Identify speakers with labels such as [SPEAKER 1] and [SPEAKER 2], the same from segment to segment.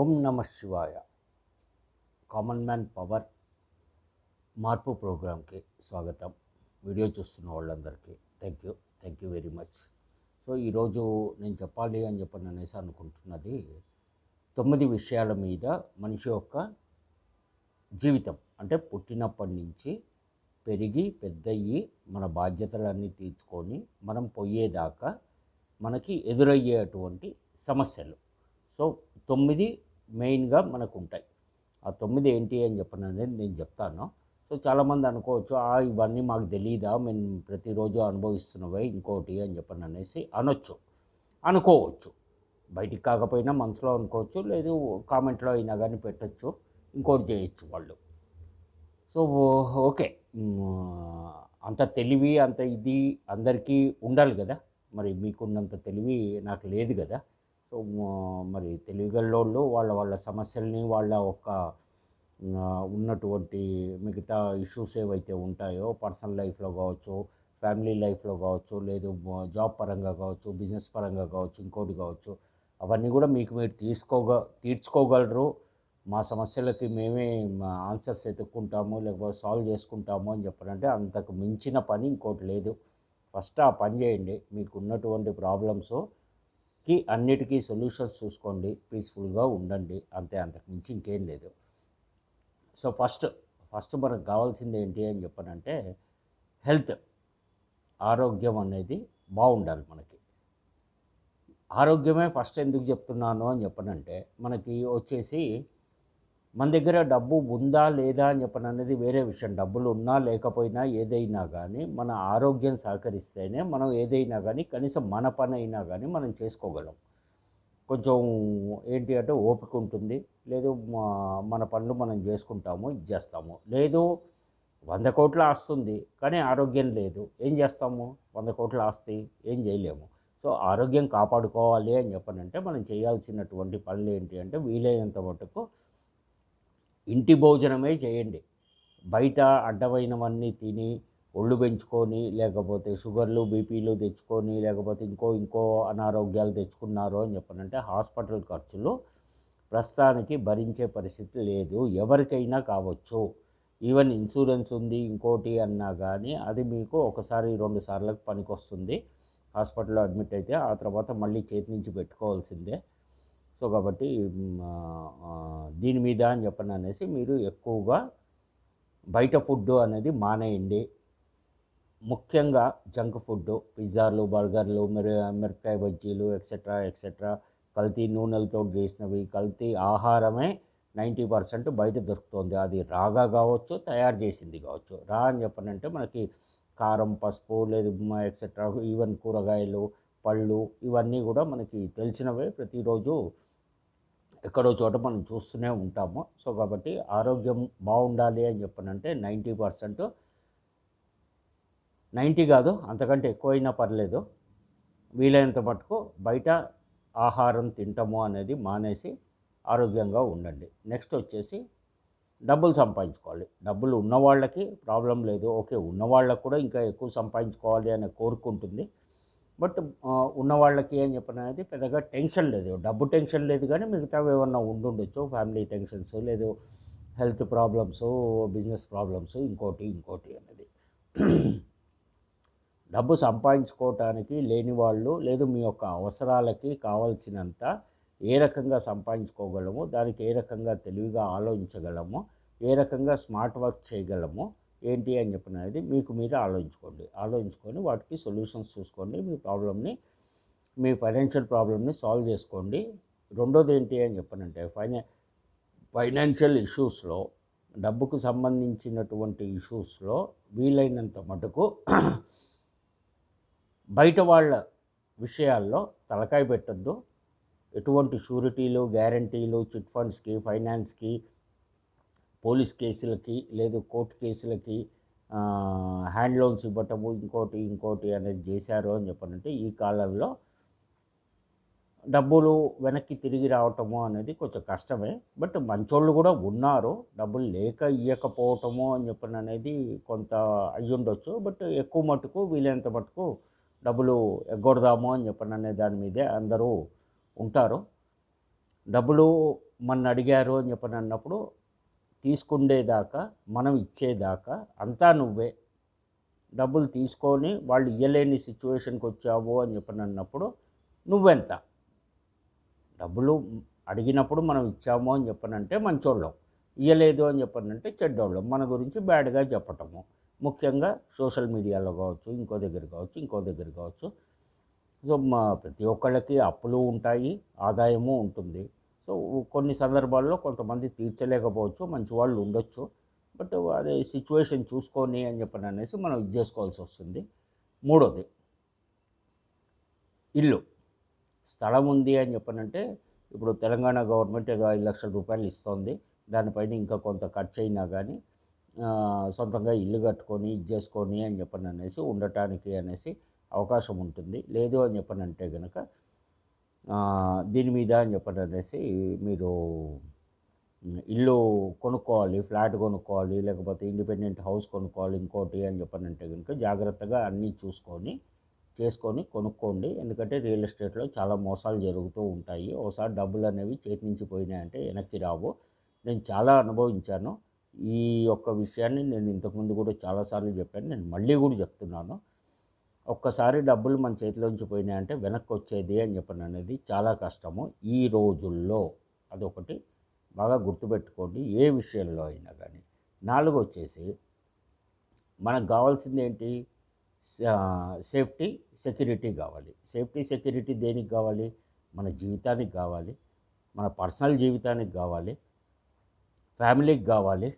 [SPEAKER 1] ఓం నమ శివాయ. Common man power మార్పు ప్రోగ్రామ్కి స్వాగతం. వీడియో చూస్తున్న వాళ్ళందరికీ thank you thank you very much. So ఈరోజు నేను చెప్పాలి అని చెప్పని అనేసి అనుకుంటున్నది తొమ్మిది విషయాల మీద మనిషి యొక్క జీవితం. అంటే పుట్టినప్పటి నుంచి పెరిగి పెద్దయ్యి మన బాధ్యతలన్నీ తీర్చుకొని మనం పోయేదాకా మనకి ఎదురయ్యేటువంటి సమస్యలు. సో తొమ్మిది మెయిన్గా మనకు ఉంటాయి ఆ తొమ్మిది ఏంటి అని చెప్పను అనేది నేను చెప్తాను. సో చాలామంది అనుకోవచ్చు "ఆ, ఇవన్నీ మాకు తెలియదా మేము ప్రతిరోజు అనుభవిస్తున్నవే ఇంకోటి అని చెప్పని అనేసి అనొచ్చు. అనుకోవచ్చు. బయటికి కాకపోయినా మనసులో అనుకోవచ్చు లేదు కామెంట్లో అయినా కానీ పెట్టచ్చు ఇంకోటి చేయొచ్చు వాళ్ళు. So okay. అంత తెలివి అంత ఇది అందరికీ ఉండాలి కదా? మరి మీకున్నంత తెలివి నాకు లేదు కదా? సో మరి తెలివిగల్లోళ్ళు వాళ్ళ వాళ్ళ సమస్యల్ని వాళ్ళ ఒక్క ఉన్నటువంటి మిగతా ఇష్యూస్ ఏవైతే ఉంటాయో పర్సనల్ లైఫ్లో కావచ్చు ఫ్యామిలీ లైఫ్లో కావచ్చు లేదు జాబ్ పరంగా కావచ్చు బిజినెస్ పరంగా కావచ్చు ఇంకోటి కావచ్చు అవన్నీ కూడా మీకు మీరు తీసుకోగ తీర్చుకోగలరు. మా సమస్యలకి మేమే ఆన్సర్స్ ఎత్తుక్కుంటాము లేకపోతే సాల్వ్ చేసుకుంటాము అని చెప్పారంటే అంతకు మించిన పని ఇంకోటి లేదు. ఫస్ట్ ఆ పని చేయండి. మీకు ఉన్నటువంటి ప్రాబ్లమ్స్ కి అన్నిటికీ సొల్యూషన్స్ చూసుకోండి పీస్ఫుల్గా ఉండండి అంతే అంతకుమించి ఇంకేం లేదు. సో ఫస్ట్ ఫస్ట్ మనకు కావాల్సింది ఏంటి అని చెప్పనంటే హెల్త్. ఆరోగ్యం అనేది బాగుండాలి మనకి. ఆరోగ్యమే ఫస్ట్ ఎందుకు చెప్తున్నాను అని చెప్పనంటే మనకి వచ్చేసి మన దగ్గర డబ్బు ఉందా లేదా అని చెప్పని అనేది వేరే విషయం. డబ్బులు ఉన్నా లేకపోయినా ఏదైనా కానీ మన ఆరోగ్యం సహకరిస్తేనే మనం ఏదైనా కానీ కనీసం మన పని అయినా కానీ మనం చేసుకోగలం. కొంచెం ఏంటి అంటే ఓపిక ఉంటుంది. లేదు మా- మన పనులు మనం చేసుకుంటాము ఇది చేస్తాము. లేదు వంద కోట్ల ఆస్తుంది కానీ ఆరోగ్యం లేదు. ఏం చేస్తాము? వంద కోట్ల ఆస్తి ఏం చేయలేము. సో ఆరోగ్యం కాపాడుకోవాలి అని చెప్పనంటే మనం చేయాల్సినటువంటి పనులు ఏంటి అంటే వీలైనంత మటుకు ఇంటి భోజనమే చేయండి. బయట అడ్డమైనవన్నీ తిని ఒళ్ళు పెంచుకొని లేకపోతే షుగర్లు బీపీలు తెచ్చుకొని లేకపోతే ఇంకో ఇంకో అనారోగ్యాలు తెచ్చుకున్నారు అని చెప్పనంటే హాస్పిటల్ ఖర్చులు ప్రస్తుతానికి భరించే పరిస్థితి లేదు. ఎవరికైనా కావచ్చు. ఈవెన్ ఇన్సూరెన్స్ ఉంది ఇంకోటి అన్నా కానీ అది మీకు ఒకసారి రెండు సార్లకు పనికొస్తుంది. హాస్పిటల్లో అడ్మిట్ అయితే ఆ తర్వాత మళ్ళీ చేతి నుంచి పెట్టుకోవాల్సిందే. సో కాబట్టి దీని మీద అని చెప్పను అనేసి మీరు ఎక్కువగా బయట ఫుడ్ అనేది మానేయండి. ముఖ్యంగా జంక్ ఫుడ్ పిజ్జాలు బర్గర్లు మిర మిరపకాయ బజ్జీలు ఎక్సెట్రా ఎక్సెట్రా కల్తీ నూనెలతో చేసినవి కల్తీ ఆహారమే నైంటీ పర్సెంట్ బయట దొరుకుతుంది. అది రాగా కావచ్చు తయారు చేసింది కావచ్చు. రా అని చెప్పనంటే మనకి కారం పసుపు లేదు ఎక్సెట్రా ఈవెన్ కూరగాయలు పళ్ళు ఇవన్నీ కూడా మనకి తెలిసినవే ప్రతిరోజు ఎక్కడో చోట మనం చూస్తూనే ఉంటాము. సో కాబట్టి ఆరోగ్యం బాగుండాలి అని చెప్పనంటే నైంటీ పర్సెంట్. నైంటీ కాదు అంతకంటే ఎక్కువైనా పర్లేదు. వీలైనంత మటుకు బయట ఆహారం తింటాము అనేది మానేసి ఆరోగ్యంగా ఉండండి. నెక్స్ట్ వచ్చేసి డబ్బులు సంపాదించుకోవాలి. డబ్బులు ఉన్నవాళ్ళకి ప్రాబ్లం లేదు. ఓకే ఉన్నవాళ్ళకు కూడా ఇంకా ఎక్కువ సంపాదించుకోవాలి అనే కోరుకుంటుంది బట్ ఉన్న వాళ్ళకి అని చెప్పినది పెద్దగా టెన్షన్ లేదు. డబ్బు టెన్షన్ లేదు కానీ మిగతావి ఏమన్నా ఉండుండొచ్చు. ఫ్యామిలీ టెన్షన్స్ లేదు. హెల్త్ ప్రాబ్లమ్స్ బిజినెస్ ప్రాబ్లమ్స్ ఇంకోటి ఇంకోటి అనేది. డబ్బు సంపాదించుకోవటానికి లేని వాళ్ళు లేదు మీ యొక్క అవసరాలకి కావాల్సినంత ఏ రకంగా సంపాదించుకోగలము దానికి ఏ రకంగా తెలివిగా ఆలోచించగలము ఏ రకంగా స్మార్ట్ వర్క్ చేయగలము ఏంటి అని చెప్పినది మీకు మీరు ఆలోచించుకోండి. ఆలోచించుకొని వాటికి సొల్యూషన్స్ చూసుకోండి. మీ ప్రాబ్లమ్ని మీ ఫైనాన్షియల్ ప్రాబ్లమ్ని సాల్వ్ చేసుకోండి. రెండోది ఏంటి అని చెప్పనంటే ఫైనా ఫైనాన్షియల్ ఇష్యూస్లో డబ్బుకు సంబంధించినటువంటి ఇష్యూస్లో వీలైనంత మటుకు బయట వాళ్ళ విషయాల్లో తలకాయ పెట్టద్దు. ఎటువంటి షూరిటీలు గ్యారంటీలు చిట్ ఫండ్స్కి ఫైనాన్స్కి పోలీస్ కేసులకి లేదు కోర్టు కేసులకి హ్యాండ్ లోన్స్ ఇవ్వటము ఇంకోటి ఇంకోటి అనేది చేశారు అని చెప్పనంటే ఈ కాలంలో డబ్బులు వెనక్కి తిరిగి రావటము అనేది కొంచెం కష్టమే. బట్ మంచోళ్ళు కూడా ఉన్నారు. డబ్బులు లేక ఇవ్వకపోవటము అని చెప్పిన అనేది కొంత అయ్యుండొచ్చు. బట్ ఎక్కువ మటుకు వీలైనంత మటుకు డబ్బులు ఎగ్గొడదాము అని చెప్పిన అనే దాని మీదే అందరూ ఉంటారు. డబ్బులు మన అడిగారు అని చెప్పని అన్నప్పుడు తీసుకుండేదాకా మనం ఇచ్చేదాకా అంతా నువ్వే. డబ్బులు తీసుకొని వాళ్ళు ఇయ్యలేని సిచ్యువేషన్కి వచ్చావు అని చెప్పని అన్నప్పుడు నువ్వెంత? డబ్బులు అడిగినప్పుడు మనం ఇచ్చాము అని చెప్పనంటే మంచోళ్ళం. ఇయ్యలేదు అని చెప్పనంటే చెడ్డోళ్ళం. మన గురించి బ్యాడ్గా చెప్పటము. ముఖ్యంగా సోషల్ మీడియాలో కావచ్చు ఇంకో దగ్గర కావచ్చు ఇంకో దగ్గర కావచ్చు. సో మా ప్రతి ఒక్కళ్ళకి అప్పులు ఉంటాయి ఆదాయము ఉంటుంది. సో కొన్ని సందర్భాల్లో కొంతమంది తీర్చలేకపోవచ్చు మంచి వాళ్ళు ఉండొచ్చు. బట్ అదే సిచ్యువేషన్ చూసుకొని అని చెప్పని అనేసి మనం ఇది చేసుకోవాల్సి వస్తుంది. మూడోది ఇల్లు. స్థలం ఉంది అని చెప్పనంటే ఇప్పుడు తెలంగాణ గవర్నమెంట్ ఏదో ఐదు లక్షల రూపాయలు ఇస్తుంది. దానిపైన ఇంకా కొంత ఖర్చు అయినా కానీ సొంతంగా ఇల్లు కట్టుకొని ఇది చేసుకొని అని చెప్పని అనేసి ఉండటానికి అనేసి అవకాశం ఉంటుంది. లేదు అని చెప్పనంటే కనుక దీని మీద అని చెప్పండి అనేసి మీరు ఇల్లు కొనుక్కోవాలి ఫ్లాట్ కొనుక్కోవాలి లేకపోతే ఇండిపెండెంట్ హౌస్ కొనుక్కోవాలి ఇంకోటి అని చెప్పనంటే కనుక జాగ్రత్తగా అన్నీ చూసుకొని చేసుకొని కొనుక్కోండి. ఎందుకంటే రియల్ ఎస్టేట్లో చాలా మోసాలు జరుగుతూ ఉంటాయి. ఒకసారి డబ్బులు అనేవి చేతి నుంచి పోయినాయంటే వెనక్కి రావు. నేను చాలా అనుభవించాను. ఈ యొక్క విషయాన్ని నేను ఇంతకుముందు కూడా చాలాసార్లు చెప్పాను. నేను మళ్ళీ కూడా చెప్తున్నాను. ఒక్కసారి డబ్బులు మన చేతిలోంచి పోయినాయంటే వెనక్కి వచ్చేది అని చెప్పను అనేది చాలా కష్టము. ఈ రోజుల్లో అదొకటి. బాగా గుర్తుపెట్టుకోండి ఏ విషయంలో అయినా కానీ. నాలుగు వచ్చేసి మనకు కావాల్సింది ఏంటి సేఫ్టీ సెక్యూరిటీ కావాలి. సేఫ్టీ సెక్యూరిటీ దేనికి కావాలి? మన జీవితానికి కావాలి. మన పర్సనల్ జీవితానికి కావాలి. ఫ్యామిలీకి కావాలి.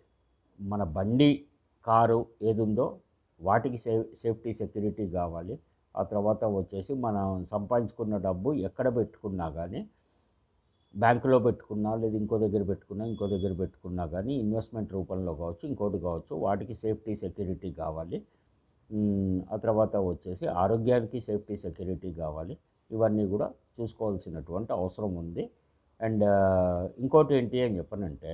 [SPEAKER 1] మన బండి కారు ఏది ఉందో వాటికి సే సేఫ్టీ సెక్యూరిటీ కావాలి. ఆ తర్వాత వచ్చేసి మనం సంపాదించుకున్న డబ్బు ఎక్కడ పెట్టుకున్నా కానీ బ్యాంకులో పెట్టుకున్నా లేదా ఇంకో దగ్గర పెట్టుకున్నా ఇంకో దగ్గర పెట్టుకున్నా కానీ ఇన్వెస్ట్మెంట్ రూపంలో కావచ్చు ఇంకోటి కావచ్చు వాటికి సేఫ్టీ సెక్యూరిటీ కావాలి. ఆ తర్వాత వచ్చేసి ఆరోగ్యానికి సేఫ్టీ సెక్యూరిటీ కావాలి. ఇవన్నీ కూడా చూసుకోవాల్సినటువంటి అవసరం ఉంది. అండ్ ఇంకోటి ఏంటి అని చెప్పనంటే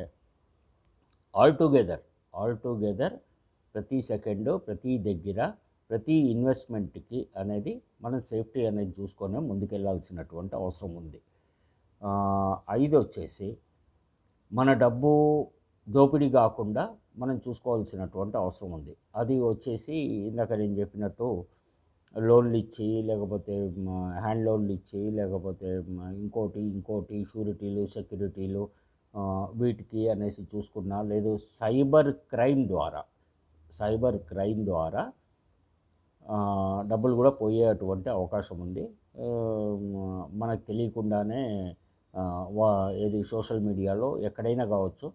[SPEAKER 1] ఆల్ టుగెదర్ ఆల్ టుగెదర్ ప్రతి సెకండు ప్రతి దగ్గర ప్రతి ఇన్వెస్ట్మెంట్కి అనేది మనం సేఫ్టీ అనేది చూసుకొని ముందుకెళ్ళాల్సినటువంటి అవసరం ఉంది. ఐదు వచ్చేసి మన డబ్బు దోపిడీ కాకుండా మనం చూసుకోవాల్సినటువంటి అవసరం ఉంది. అది వచ్చేసి ఇందాక నేను చెప్పినట్టు లోన్లు ఇచ్చి లేకపోతే హ్యాండ్ లోన్లు ఇచ్చి లేకపోతే ఇంకోటి ఇంకోటి షూరిటీలు సెక్యూరిటీలు వీటికి అనేసి చూసుకున్నా లేదు సైబర్ క్రైమ్ ద్వారా సైబర్ క్రైమ్ ద్వారా డబ్బులు కూడా పోయేటువంటి అవకాశం ఉంది. మనకు తెలియకుండానే వా ఏది సోషల్ మీడియాలో ఎక్కడైనా కావచ్చు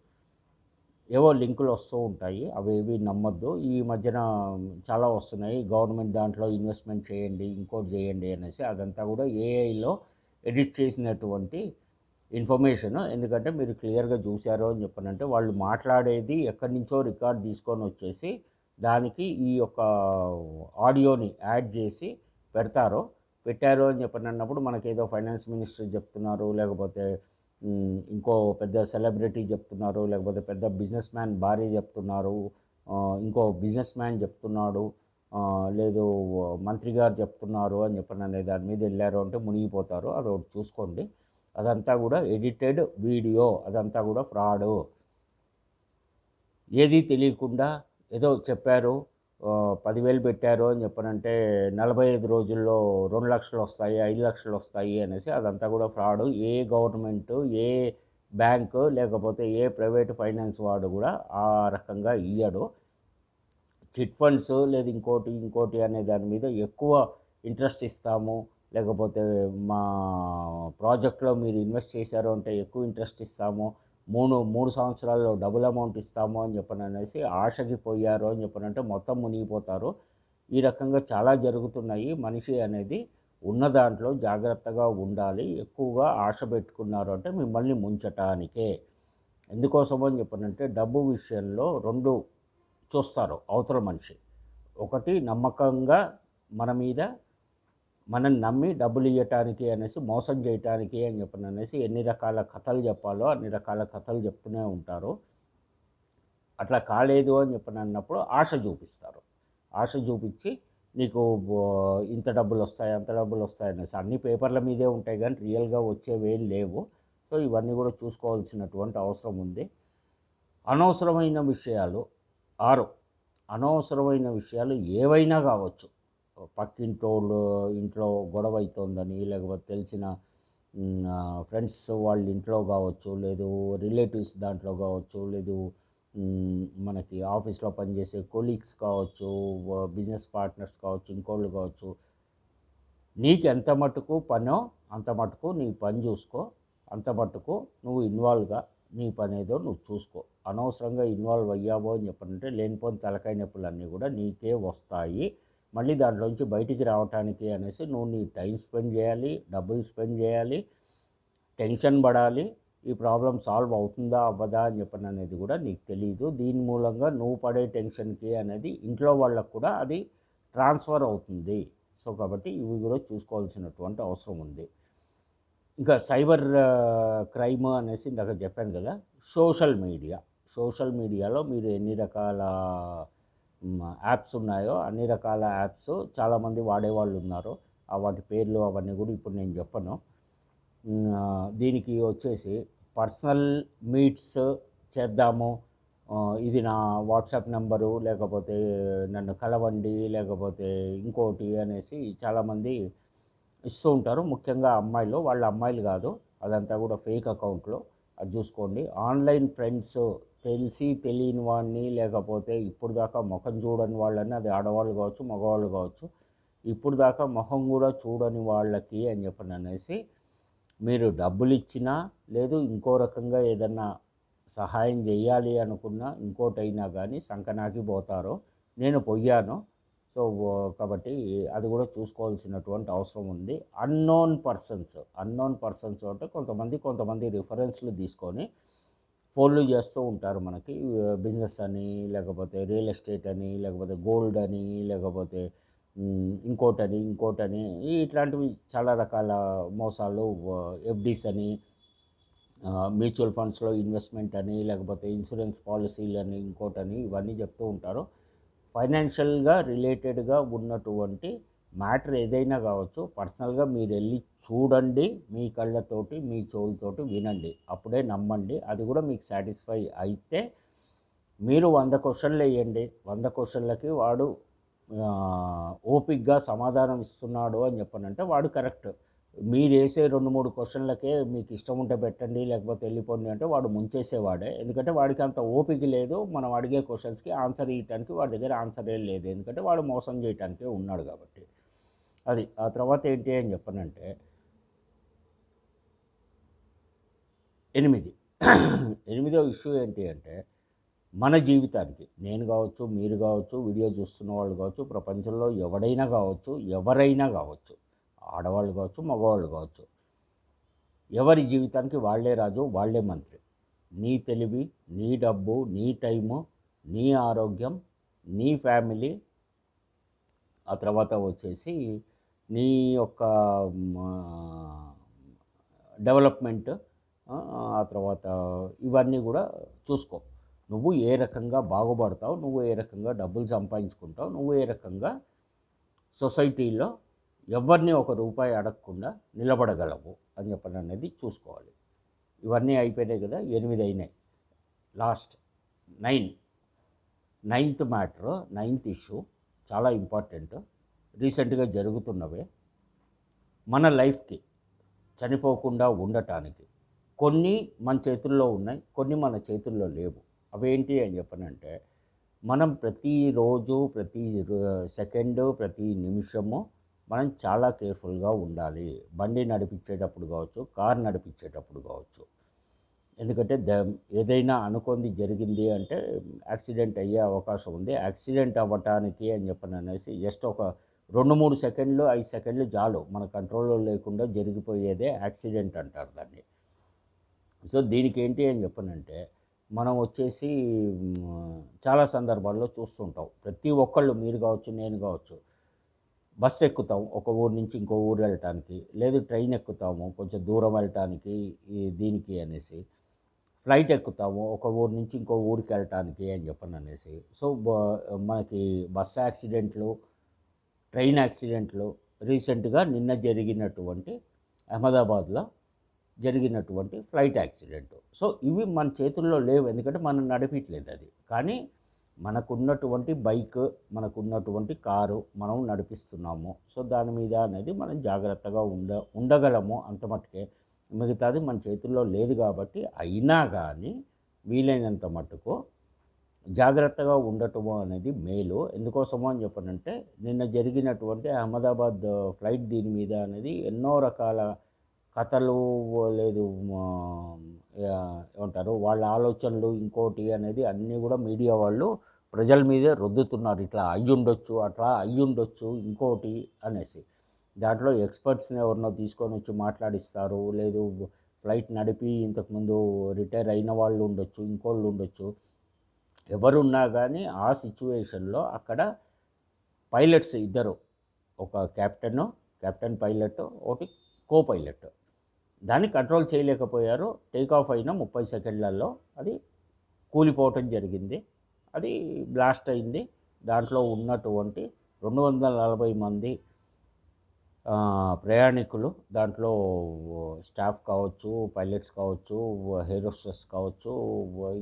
[SPEAKER 1] ఏవో లింకులు వస్తూ ఉంటాయి. అవి ఏవి నమ్మొద్దు. ఈ మధ్యన చాలా వస్తున్నాయి. గవర్నమెంట్ దాంట్లో ఇన్వెస్ట్మెంట్ చేయండి ఇంకోటి చేయండి అనేసి అదంతా కూడా ఏఐలో ఎడిట్ చేసినటువంటి ఇన్ఫర్మేషన్. ఎందుకంటే మీరు క్లియర్గా చూశారు అని చెప్పనంటే వాళ్ళు మాట్లాడేది ఎక్కడి నుంచో రికార్డ్ తీసుకొని వచ్చేసి దానికి ఈ యొక్క ఆడియోని యాడ్ చేసి పెడతారు పెట్టారు అని చెప్పనన్నప్పుడు మనకేదో మనకి ఏదో ఫైనాన్స్ మినిస్టర్ చెప్తున్నారు లేకపోతే ఇంకో పెద్ద సెలబ్రిటీ చెప్తున్నారు లేకపోతే పెద్ద బిజినెస్ మ్యాన్ భార్య చెప్తున్నారు ఇంకో బిజినెస్ మ్యాన్ చెప్తున్నాడు లేదు మంత్రి గారు చెప్తున్నారు అని చెప్పిన దాని మీద వెళ్ళారు అంటే మునిగిపోతారు. అది ఒకటి చూసుకోండి. అదంతా కూడా ఎడిటెడ్ వీడియో అదంతా కూడా ఫ్రాడు. ఏది తెలియకుండా ఏదో చెప్పారు పదివేలు పెట్టారు అని చెప్పనంటే నలభై ఐదు రోజుల్లో రెండు లక్షలు వస్తాయి ఐదు లక్షలు వస్తాయి అనేసి అదంతా కూడా ఫ్రాడ్. ఏ గవర్నమెంట్ ఏ బ్యాంకు లేకపోతే ఏ ప్రైవేట్ ఫైనాన్స్ వాడు కూడా ఆ రకంగా ఇయ్యడు. చిట్ ఫండ్స్ లేదు ఇంకోటి ఇంకోటి అనే దాని మీద ఎక్కువ ఇంట్రెస్ట్ ఇస్తాము. లేకపోతే మా ప్రాజెక్ట్లో మీరు ఇన్వెస్ట్ చేశారు అంటే ఎక్కువ ఇంట్రెస్ట్ ఇస్తాము మూడు మూడు సంవత్సరాల్లో డబుల్ అమౌంట్ ఇస్తాము అని చెప్పని అనేసి ఆశకి పోయారు అని చెప్పనంటే మొత్తం మునిగిపోతారు. ఈ రకంగా చాలా జరుగుతున్నాయి. మనిషి అనేది ఉన్న దాంట్లో జాగ్రత్తగా ఉండాలి. ఎక్కువగా ఆశ పెట్టుకున్నారు అంటే మిమ్మల్ని ముంచటానికే. ఎందుకోసం అని చెప్పనంటే డబ్బు విషయంలో రెండు చూస్తారు అవతల మనిషి. ఒకటి నమ్మకంగా మన మీద మనం నమ్మి డబ్బులు ఇవ్వటానికి అనేసి మోసం చేయటానికి అని చెప్పిన అనేసి ఎన్ని రకాల కథలు చెప్పాలో అన్ని రకాల కథలు చెప్తూనే ఉంటారు. అట్లా కాలేదు అని చెప్పిన అన్నప్పుడు ఆశ చూపిస్తారు. ఆశ చూపించి నీకు ఇంత డబ్బులు వస్తాయి అంత డబ్బులు వస్తాయి అనేసి అన్ని పేపర్ల మీదే ఉంటాయి కానీ రియల్గా వచ్చేవేం లేవు. సో ఇవన్నీ కూడా చూసుకోవాల్సినటువంటి అవసరం ఉంది. అనవసరమైన విషయాలు ఆరు అనవసరమైన విషయాలు ఏవైనా కావచ్చు. పక్కింటోళ్ళు ఇంట్లో గొడవ అవుతోందని లేకపోతే తెలిసిన ఫ్రెండ్స్ వాళ్ళ ఇంట్లో కావచ్చు లేదు రిలేటివ్స్ దాంట్లో కావచ్చు లేదు మనకి ఆఫీస్లో పనిచేసే కొలీగ్స్ కావచ్చు బిజినెస్ పార్ట్నర్స్ కావచ్చు ఇంకోళ్ళు కావచ్చు నీకు ఎంత మటుకు పనో అంత మటుకు నీ పని చూసుకో అంత మటుకు నువ్వు ఇన్వాల్వ్గా నీ పని ఏదో నువ్వు చూసుకో. అనవసరంగా ఇన్వాల్వ్ అయ్యావో అని చెప్పనంటే లేనిపోని తలకాయ నొప్పులన్నీ కూడా నీకే వస్తాయి. మళ్ళీ దాంట్లోంచి బయటికి రావటానికి అనేసి నువ్వు నీ టైం స్పెండ్ చేయాలి డబ్బులు స్పెండ్ చేయాలి టెన్షన్ పడాలి ఈ ప్రాబ్లం సాల్వ్ అవుతుందా అవ్వదా అని చెప్పని అనేది కూడా నీకు తెలియదు దీని మూలంగా నువ్వు పడే టెన్షన్కి అనేది ఇంట్లో వాళ్ళకు కూడా అది ట్రాన్స్ఫర్ అవుతుంది. సో కాబట్టి ఇవి కూడా చూసుకోవాల్సినటువంటి అవసరం ఉంది. ఇంకా సైబర్ క్రైమ్ అనేసి ఇందాక చెప్పాను కదా సోషల్ మీడియా. సోషల్ మీడియాలో మీరు ఎన్ని రకాల యాప్స్ ఉన్నాయో అన్ని రకాల యాప్స్ చాలామంది వాడేవాళ్ళు ఉన్నారు వాటి పేర్లు అవన్నీ కూడా ఇప్పుడు నేను చెప్పను. దీనికి వచ్చేసి పర్సనల్ మీట్స్ చేద్దాము. ఇది నా వాట్సాప్ నెంబరు లేకపోతే నన్ను కలవండి లేకపోతే ఇంకోటి అనేసి చాలామంది ఇస్తూ ఉంటారు. ముఖ్యంగా అమ్మాయిలు వాళ్ళ అమ్మాయిలు కాదు అదంతా కూడా ఫేక్ అకౌంట్లో. అది చూసుకోండి. ఆన్లైన్ ఫ్రెండ్స్ తెలిసి తెలియని వాడిని లేకపోతే ఇప్పుడు దాకా ముఖం చూడని వాళ్ళని అది ఆడవాళ్ళు కావచ్చు మగవాళ్ళు కావచ్చు ఇప్పుడు దాకా ముఖం కూడా చూడని వాళ్ళకి అని చెప్పని అనేసి మీరు డబ్బులు ఇచ్చినా లేదు ఇంకో రకంగా ఏదన్నా సహాయం చేయాలి అనుకున్నా ఇంకోటైనా కానీ సంకనాకి పోతారు నేను పోయాను సో కాబట్టి అది కూడా చూసుకోవాల్సినటువంటి అవసరం ఉంది. అన్నోన్ పర్సన్స్ అన్నోన్ పర్సన్స్ అంటే కొంతమంది కొంతమంది రిఫరెన్స్లు తీసుకొని ఫోన్లు చేస్తూ ఉంటారు మనకి. బిజినెస్ అని లేకపోతే రియల్ ఎస్టేట్ అని లేకపోతే గోల్డ్ అని లేకపోతే ఇంకోటని ఇంకోటని ఇట్లాంటివి చాలా రకాల మోసాలు ఎఫ్డీస్ అని మ్యూచువల్ ఫండ్స్లో ఇన్వెస్ట్మెంట్ అని లేకపోతే ఇన్సూరెన్స్ పాలసీలు అని ఇంకోటని ఇవన్నీ చెప్తూ ఉంటారు. ఫైనాన్షియల్గా రిలేటెడ్గా ఉన్నటువంటి మ్యాటర్ ఏదైనా కావచ్చు పర్సనల్గా మీరు వెళ్ళి చూడండి మీ కళ్ళతోటి మీ చెవులతోటి వినండి. అప్పుడే నమ్మండి. అది కూడా మీకు సాటిస్ఫై అయితే మీరు వంద క్వశ్చన్లు వేయండి. వంద క్వశ్చన్లకి వాడు ఓపిక్గా సమాధానం ఇస్తున్నాడు అని చెప్పనంటే వాడు కరెక్ట్. మీరు వేసే రెండు మూడు క్వశ్చన్లకే మీకు ఇష్టం ఉంటే పెట్టండి లేకపోతే వెళ్ళిపోండి అంటే వాడు ముంచేసేవాడే. ఎందుకంటే వాడికి అంత ఓపిక లేదు. మనం అడిగే క్వశ్చన్స్కి ఆన్సర్ ఇవ్వటానికి వాడి దగ్గర ఆన్సర్ ఏం లేదు. ఎందుకంటే వాడు మోసం చేయటానికే ఉన్నాడు కాబట్టి. అది ఆ తర్వాత ఏంటి అని చెప్పనంటే ఎనిమిది. ఎనిమిదో ఇష్యూ ఏంటి అంటే మన జీవితానికి నేను కావచ్చు మీరు కావచ్చు వీడియో చూస్తున్న వాళ్ళు కావచ్చు ప్రపంచంలో ఎవడైనా కావచ్చు ఎవరైనా కావచ్చు ఆడవాళ్ళు కావచ్చు మగవాళ్ళు కావచ్చు ఎవరి జీవితానికి వాళ్ళే రాజు వాళ్ళే మంత్రి. నీ తెలివి నీ డబ్బు నీ టైము నీ ఆరోగ్యం నీ ఫ్యామిలీ ఆ తర్వాత వచ్చేసి నీ యొక్క డెవలప్మెంట్ ఆ తర్వాత ఇవన్నీ కూడా చూసుకో. నువ్వు ఏ రకంగా బాగుపడతావు నువ్వు ఏ రకంగా డబ్బులు సంపాదించుకుంటావు నువ్వు ఏ రకంగా సొసైటీలో ఎవరిని ఒక రూపాయి అడగకుండా నిలబడగలవు అని చెప్పని అనేది చూసుకోవాలి. ఇవన్నీ అయిపోయినాయి కదా ఎనిమిది అయినాయి. Last nine. Ninth matter ninth issue చాలా ఇంపార్టెంట్. రీసెంట్గా జరుగుతున్నవే. మన లైఫ్కి చనిపోకుండా ఉండటానికి కొన్ని మన చేతుల్లో ఉన్నాయి కొన్ని మన చేతుల్లో లేవు. అవేంటి అని చెప్పనంటే మనం ప్రతిరోజు ప్రతి సెకండ్ ప్రతి నిమిషము మనం చాలా కేర్ఫుల్గా ఉండాలి. బండి నడిపించేటప్పుడు కావచ్చు కార్ నడిపించేటప్పుడు కావచ్చు. ఎందుకంటే ద ఏదైనా అనుకుంది జరిగింది అంటే యాక్సిడెంట్ అయ్యే అవకాశం ఉంది. యాక్సిడెంట్ అవ్వటానికి అని చెప్పని అనేసి జస్ట్ ఒక రెండు మూడు సెకండ్లు ఐదు సెకండ్లు చాలు. మన కంట్రోల్లో లేకుండా జరిగిపోయేదే యాక్సిడెంట్ అంటారు దాన్ని. సో దీనికి ఏంటి అని చెప్పనంటే మనం వచ్చేసి చాలా సందర్భాల్లో చూస్తుంటాం. ప్రతి ఒక్కళ్ళు మీరు కావచ్చు నేను కావచ్చు బస్సు ఎక్కుతాం. ఒక ఊరు నుంచి ఇంకో ఊరు వెళ్ళటానికి లేదు ట్రైన్ ఎక్కుతాము కొంచెం దూరం వెళ్ళటానికి దీనికి అనేసి ఫ్లైట్ ఎక్కుతాము ఒక ఊరు నుంచి ఇంకో ఊరికి వెళ్ళటానికి అని చెప్పని అనేసి సో బ- మనకి బస్సు యాక్సిడెంట్లు ట్రైన్ యాక్సిడెంట్లు రీసెంట్గా నిన్న జరిగినటువంటి అహ్మదాబాద్లో జరిగినటువంటి ఫ్లైట్ యాక్సిడెంట్. సో ఇవి మన చేతుల్లో లేవు ఎందుకంటే మనం నడిపించలేదు అది. కానీ మనకున్నటువంటి బైక్ మనకున్నటువంటి కారు మనం నడిపిస్తున్నాము. సో దాని మీద అనేది మనం జాగ్రత్తగా ఉండ ఉండగలము అంత మట్టుకే మిగతాది మన చేతుల్లో లేదు కాబట్టి అయినా కానీ వీలైనంత మట్టుకు జాగ్రత్తగా ఉండటము అనేది మేలు. ఎందుకోసమో అని చెప్పనంటే నిన్న జరిగినటువంటి అహ్మదాబాద్ ఫ్లైట్ దీని మీద అనేది ఎన్నో రకాల కథలు లేదు ఏమంటారు వాళ్ళ ఆలోచనలు ఇంకోటి అనేది అన్నీ కూడా మీడియా వాళ్ళు ప్రజల మీదే రుద్దుతున్నారు. ఇట్లా అయ్యుండొచ్చు అట్లా అయ్యుండొచ్చు ఇంకోటి అనేసి. దాంట్లో ఎక్స్పర్ట్స్ని ఎవరినో తీసుకొని వచ్చి మాట్లాడిస్తారు. లేదు ఫ్లైట్ నడిపి ఇంతకుముందు రిటైర్ అయిన వాళ్ళు ఉండొచ్చు ఇంకోళ్ళు ఉండొచ్చు. ఎవరున్నా కానీ ఆ సిచ్యువేషన్లో అక్కడ పైలట్స్ ఇద్దరు. ఒక కెప్టెన్ కెప్టెన్ పైలట్ ఒకటి కో పైలట్ దాన్ని కంట్రోల్ చేయలేకపోయారు. టేక్ ఆఫ్ అయిన ముప్పై సెకండ్లలో అది కూలిపోవటం జరిగింది. అది బ్లాస్ట్ అయింది. దాంట్లో ఉన్నటువంటి రెండు వందల నలభై మంది ప్రయాణికులు దాంట్లో స్టాఫ్ కావచ్చు పైలట్స్ కావచ్చు హోస్టెస్ కావచ్చు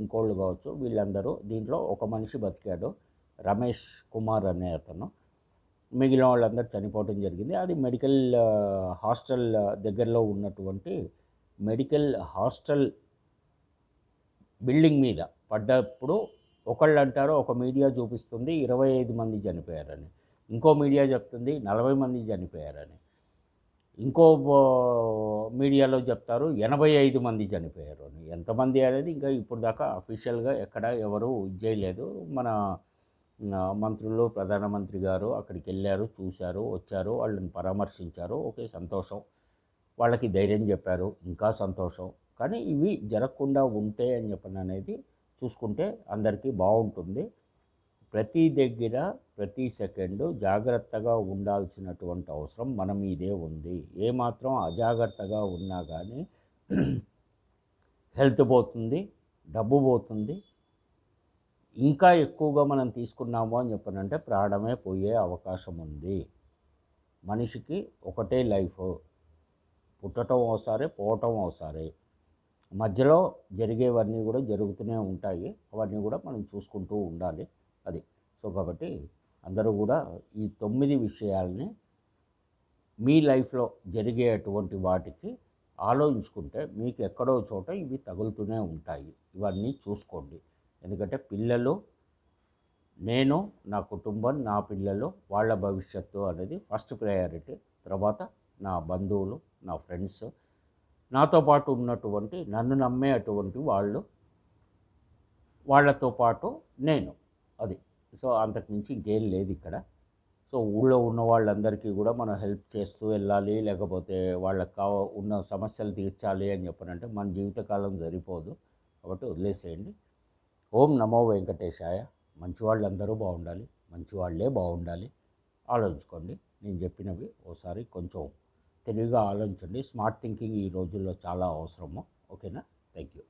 [SPEAKER 1] ఇంకోళ్ళు కావచ్చు వీళ్ళందరూ దీంట్లో ఒక మనిషి బతికాడు రమేష్ కుమార్ అనే అతను. మిగిలిన వాళ్ళందరూ చనిపోవడం జరిగింది. అది మెడికల్ హాస్టల్ దగ్గరలో ఉన్నటువంటి మెడికల్ హాస్టల్ బిల్డింగ్ మీద పడ్డప్పుడు ఒకళ్ళు అంటారు ఒక మీడియా చూపిస్తుంది ఇరవై ఐదు మంది చనిపోయారని. ఇంకో మీడియా చెప్తుంది నలభై మంది చనిపోయారని. ఇంకో బో- మీడియాలో చెప్తారు ఎనభై ఐదు మంది చనిపోయారు అని. ఎంతమంది అనేది ఇంకా ఇప్పుడు దాకా అఫీషియల్గా ఎక్కడ ఎవరు ఇది చేయలేదు. మన మంత్రులు ప్రధానమంత్రి గారు అక్కడికి వెళ్ళారు చూశారు వచ్చారు వాళ్ళని పరామర్శించారు. ఓకే సంతోషం. వాళ్ళకి ధైర్యం చెప్పారు ఇంకా సంతోషం. కానీ ఇవి జరగకుండా ఉంటే అని చెప్పని అనేది చూసుకుంటే అందరికీ బాగుంటుంది. ప్రతి దగ్గర ప్రతి సెకండు జాగ్రత్తగా ఉండాల్సినటువంటి అవసరం మన మీదే ఉంది. ఏమాత్రం అజాగ్రత్తగా ఉన్నా కానీ హెల్త్ పోతుంది డబ్బు పోతుంది. ఇంకా ఎక్కువగా మనం తీసుకున్నాము అని చెప్పనంటే ప్రాణమే పోయే అవకాశం ఉంది. మనిషికి ఒకటే లైఫ్. పుట్టడం ఒకసారి పోవటం ఒకసారి మధ్యలో జరిగేవన్నీ కూడా జరుగుతూనే ఉంటాయి. అవన్నీ కూడా మనం చూసుకుంటూ ఉండాలి. అది. సో కాబట్టి అందరూ కూడా ఈ తొమ్మిది విషయాల్ని మీ లైఫ్లో జరిగేటువంటి వాటికి ఆలోచించుకుంటే మీకు ఎక్కడో చోట ఇవి తగులుతూనే ఉంటాయి. ఇవన్నీ చూసుకోండి. ఎందుకంటే పిల్లలు నేను నా కుటుంబం నా పిల్లలు వాళ్ళ భవిష్యత్తు అనేది ఫస్ట్ ప్రయారిటీ. తర్వాత నా బంధువులు నా ఫ్రెండ్స్ నాతో పాటు ఉన్నటువంటి నన్ను నమ్మే అటువంటి వాళ్ళు వాళ్ళతో పాటు నేను. అది. సో అంతకుమించి ఇంకేం లేదు ఇక్కడ. సో ఊళ్ళో ఉన్న వాళ్ళందరికీ కూడా మనం హెల్ప్ చేస్తూ వెళ్ళాలి లేకపోతే వాళ్ళకి కావ ఉన్న సమస్యలు తీర్చాలి అని చెప్పనంటే మన జీవితకాలం సరిపోదు. కాబట్టి వదిలేసేయండి. ఓం నమో వెంకటేశాయ. మంచి వాళ్ళందరూ బాగుండాలి మంచి వాళ్ళే బాగుండాలి. ఆలోచించుకోండి. నేను చెప్పినవి ఓసారి కొంచెం తెలివిగా ఆలోచించండి. స్మార్ట్ థింకింగ్ ఈ రోజుల్లో చాలా అవసరము. ఓకేనా? Thank you.